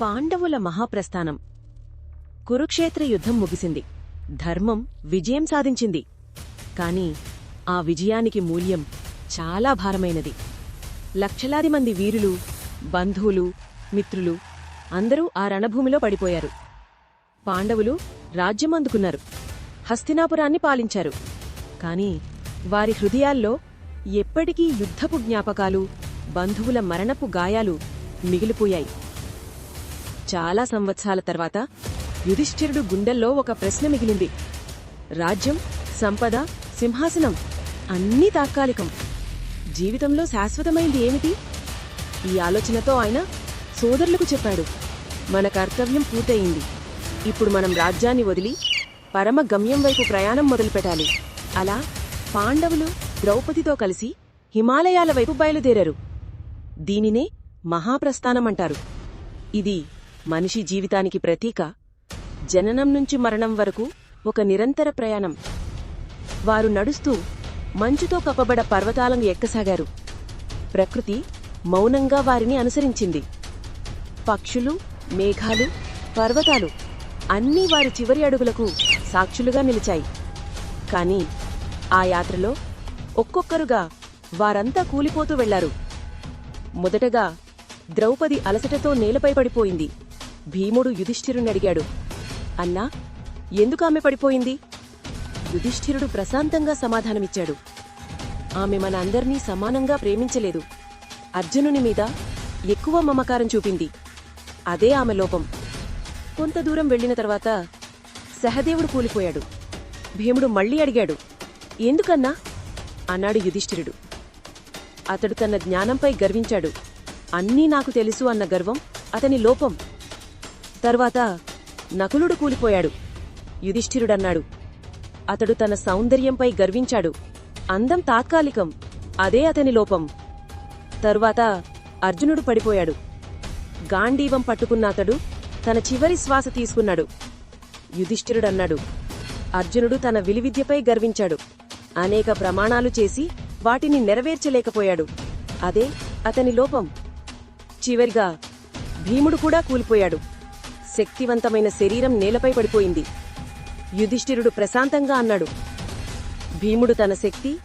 పాండవుల మహాప్రస్థానం. కురుక్షేత్ర యుద్ధం ముగిసింది. ధర్మం విజయం సాధించింది. కాని ఆ విజయానికి మూల్యం చాలా భారమైనది. లక్షలాది మంది వీరులు బంధువులు మిత్రులు అందరూ ఆ రణభూమిలో పడిపోయారు. పాండవులు రాజ్యమందుకున్నారు. హస్తినాపురాన్ని పాలించారు. కాని వారి హృదయాల్లో ఎప్పటికీ యుద్ధపు జ్ఞాపకాలు బంధువుల మరణపు గాయాలు మిగిలిపోయాయి. చాలా సంవత్సరాల తర్వాత యుధిష్ఠిరుడు గుండెల్లో ఒక ప్రశ్న మిగిలింది. రాజ్యం సంపద సింహాసనం అన్నీ తాత్కాలికం. జీవితంలో శాశ్వతమైంది ఏమిటి? ఈ ఆలోచనతో ఆయన సోదరులకు చెప్పాడు మన కర్తవ్యం పూర్తయింది. ఇప్పుడు మనం రాజ్యాన్ని వదిలి పరమ గమ్యం వైపు ప్రయాణం మొదలుపెట్టాలి. అలా పాండవులు ద్రౌపదితో కలిసి హిమాలయాల వైపు బయలుదేరారు. దీనినే మహాప్రస్థానమంటారు ఇది మనిషి జీవితానికి ప్రతీక. జననం నుంచి మరణం వరకు ఒక నిరంతర ప్రయాణం. వారు నడుస్తూ మంచుతో కప్పబడ పర్వతాలను ఎక్కసాగారు. ప్రకృతి మౌనంగా వారిని అనుసరించింది. పక్షులు మేఘాలు పర్వతాలు అన్నీ వారి చివరి అడుగులకు సాక్షులుగా నిలిచాయి. కాని ఆ యాత్రలో ఒక్కొక్కరుగా వారంతా కూలిపోతూ వెళ్ళారు. మొదటగా ద్రౌపది అలసటతో నేలపై పడిపోయింది. భీముడు యుధిష్ఠిరుణ్ణడిగాడు అన్నా ఎందుకు ఆమె పడిపోయింది? యుధిష్ఠిరుడు ప్రశాంతంగా సమాధానమిచ్చాడు. ఆమె మన అందర్నీ సమానంగా ప్రేమించలేదు. అర్జునుని మీద ఎక్కువ మమకారం చూపింది. అదే ఆమె లోపం. కొంత దూరం వెళ్ళిన తర్వాత సహదేవుడు కూలిపోయాడు. భీముడు మళ్ళీ అడిగాడు ఎందుకన్నా? అన్నాడు యుధిష్ఠిరుడు. అతడు తన జ్ఞానంపై గర్వించాడు. అన్నీ నాకు తెలుసు అన్న గర్వం అతని లోపం. తర్వాత నకులుడు కూలిపోయాడు. యుధిష్ఠిరుడన్నాడు అతడు తన సౌందర్యంపై గర్వించాడు. అందం తాత్కాలికం అదే అతని లోపం. తరువాత అర్జునుడు పడిపోయాడు. గాంధీవం పట్టుకున్న అతడు తన చివరి శ్వాస తీసుకున్నాడు. యుధిష్ఠిరుడన్నాడు. అర్జునుడు తన విలువిద్యపై గర్వించాడు. అనేక ప్రమాణాలు చేసి వాటిని నెరవేర్చలేకపోయాడు. అదే అతని లోపం. చివరిగా భీముడు కూడా కూలిపోయాడు. శక్తివంతమైన శరీరం నేలపై పడిపోయింది. యుధిష్ఠిరుడు ప్రశాంతంగా అన్నాడు. భీముడు తన శక్తి